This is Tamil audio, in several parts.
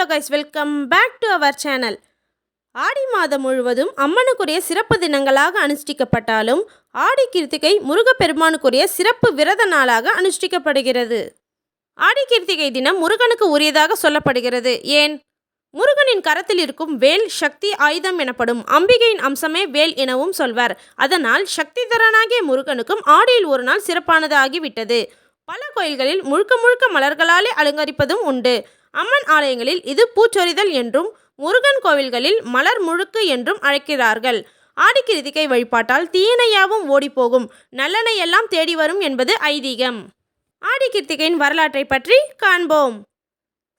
Hello guys welcome back to our channel ஆடி மாதம் முழுவதும் அம்மனுக்குரிய சிறப்பு தினங்களாக அனுஷ்டிக்கப்பட்டாலும் ஆடி கிருத்திகை முருகப்பெருமானுக்குரிய சிறப்பு விரத நாளாக அனுஷ்டிக்கப்படுகிறது. ஆடி கிருத்திகை தினம் முருகனுக்கு உரியதாக சொல்லப்படுகிறது. ஏன்? முருகனின் கரத்தில் இருக்கும் வேல் சக்தி ஆயுதம் எனப்படும் அம்பிகையின் அம்சமே வேல் எனவும் சொல்வர். அதனால் சக்திதரனாகிய முருகனுக்கும் ஆடியில் ஒரு நாள் சிறப்பானதாகிவிட்டது. பல கோயில்களில் முழுக்க முழுக்க மலர்களாலே அலங்கரிப்பதும் உண்டு. அம்மன் ஆலயங்களில் இது பூச்சொரிதல் என்றும் முருகன் கோவில்களில் மலர் முழுக்கு என்றும் அழைக்கிறார்கள். ஆடிக்கிருத்திகை வழிபாட்டால் தீயணையாவும் ஓடிப்போகும். நல்லனை எல்லாம் தேடி வரும் என்பது ஐதீகம். ஆடிக்கிருத்திகையின் வரலாற்றை பற்றி காண்போம்.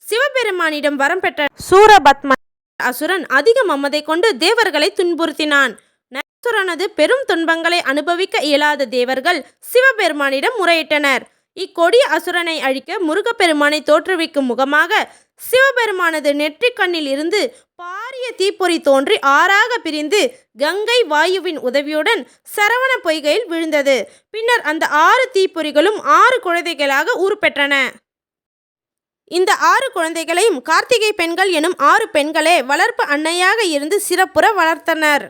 சிவபெருமானிடம் வரம் பெற்ற சூரபத்ம அசுரன் அதிக மமதை கொண்டு தேவர்களை துன்புறுத்தினான். நரசுரனது பெரும் துன்பங்களை அனுபவிக்க இயலாத தேவர்கள் சிவபெருமானிடம் முறையிட்டனர். இக்கொடிய அசுரனை அழிக்க முருகப்பெருமானை தோற்றுவிக்கும் முகமாக சிவபெருமானது நெற்றிக் கண்ணில் இருந்து பாரிய தீப்பொறி தோன்றி ஆறாக பிரிந்து கங்கை வாயுவின் உதவியுடன் சரவண பொய்கையில் விழுந்தது. பின்னர் அந்த ஆறு தீப்பொறிகளும் ஆறு குழந்தைகளாக உருப்பெற்றன. இந்த ஆறு குழந்தைகளையும் கார்த்திகை பெண்கள் எனும் ஆறு பெண்களே வளர்ப்பு அன்னையாக இருந்து சிறப்புற வளர்த்தனர்.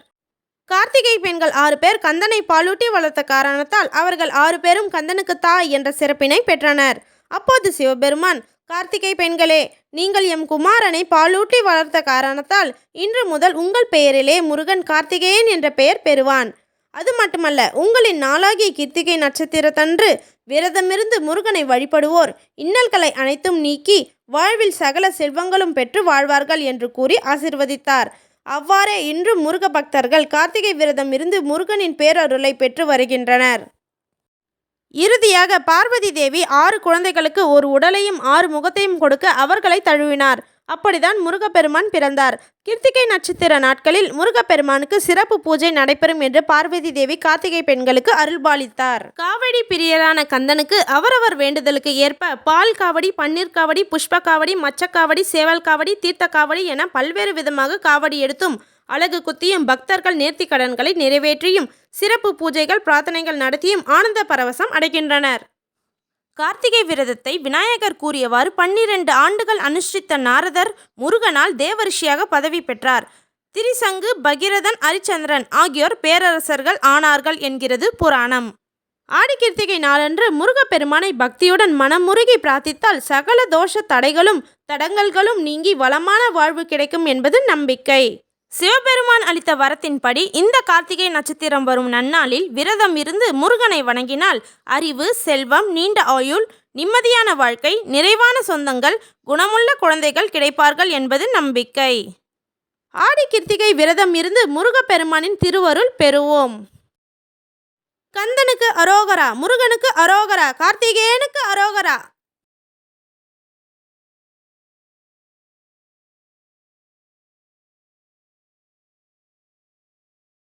கார்த்திகை பெண்கள் ஆறு பேர் கந்தனை பாலூட்டி வளர்த்த காரணத்தால் அவர்கள் ஆறு பேரும் கந்தனுக்கு தாய் என்ற சிறப்பினை பெற்றனர். அப்போது சிவபெருமான் கார்த்திகை பெண்களே நீங்கள் எம் குமாரனை பாலூட்டி வளர்த்த காரணத்தால் இன்று முதல் உங்கள் பெயரிலே முருகன் கார்த்திகேயன் என்ற பெயர் பெறுவான். அது மட்டுமல்ல உங்களின் நாளாகிய கிருத்திகை நட்சத்திரத்தன்று விரதமிருந்து முருகனை வழிபடுவோர் இன்னல்களை அனைத்தும் நீக்கி வாழ்வில் சகல செல்வங்களும் பெற்று வாழ்வார்கள் என்று கூறி ஆசிர்வதித்தார். அவ்வாறே இன்றும் முருக பக்தர்கள் கார்த்திகை விரதம் இருந்து முருகனின் பேரருளை பெற்று வருகின்றனர். இறுதியாக பார்வதி தேவி ஆறு குழந்தைகளுக்கு ஒரு உடலையும் ஆறு முகத்தையும் கொடுக்க அவர்களை தழுவினார். அப்படிதான் முருகப்பெருமான் பிறந்தார். கிருத்திகை நட்சத்திர நாட்களில் முருகப்பெருமானுக்கு சிறப்பு பூஜை நடைபெறும் என்று பார்வதி தேவி கார்த்திகை பெண்களுக்கு அருள்பாலித்தார். காவடி பிரியரான கந்தனுக்கு அவரவர் வேண்டுதலுக்கு ஏற்ப பால் காவடி பன்னீர் காவடி புஷ்ப காவடி மச்சக்காவடி சேவல் காவடி தீர்த்த காவடி என பல்வேறு விதமாக காவடி எடுத்தும் அழகு குத்தியும் பக்தர்கள் நேர்த்தி கடன்களை நிறைவேற்றியும் சிறப்பு பூஜைகள் பிரார்த்தனைகள் நடத்தியும் ஆனந்த பரவசம் அடைகின்றனர். கார்த்திகை விரதத்தை விநாயகர் கூறியவாறு பன்னிரண்டு ஆண்டுகள் அனுஷ்டித்த நாரதர் முருகனால் தேவரிஷியாக பதவி பெற்றார். திரிசங்கு பகிரதன் அரிச்சந்திரன் ஆகியோர் பேரரசர்கள் ஆனார்கள் என்கிறது புராணம். ஆடி கிருத்திகை நாளன்று முருகப்பெருமானை பக்தியுடன் மனமுருகி பிரார்த்தித்தால் சகல தோஷ தடைகளும் தடங்கல்களும் நீங்கி வளமான வாழ்வு கிடைக்கும் என்பது நம்பிக்கை. சிவபெருமான் அளித்த வரத்தின்படி இந்த கார்த்திகை நட்சத்திரம் வரும் நன்னாளில் விரதம் இருந்து முருகனை வணங்கினால் அறிவு செல்வம் நீண்ட ஆயுள் நிம்மதியான வாழ்க்கை நிறைவான சொந்தங்கள் குணமுள்ள குழந்தைகள் கிடைப்பார்கள் என்பது நம்பிக்கை. ஆடி கிருத்திகை விரதம் இருந்து முருகப்பெருமானின் திருவருள் பெறுவோம். கந்தனுக்கு அரோகரா முருகனுக்கு அரோகரா கார்த்திகேயனுக்கு அரோகரா.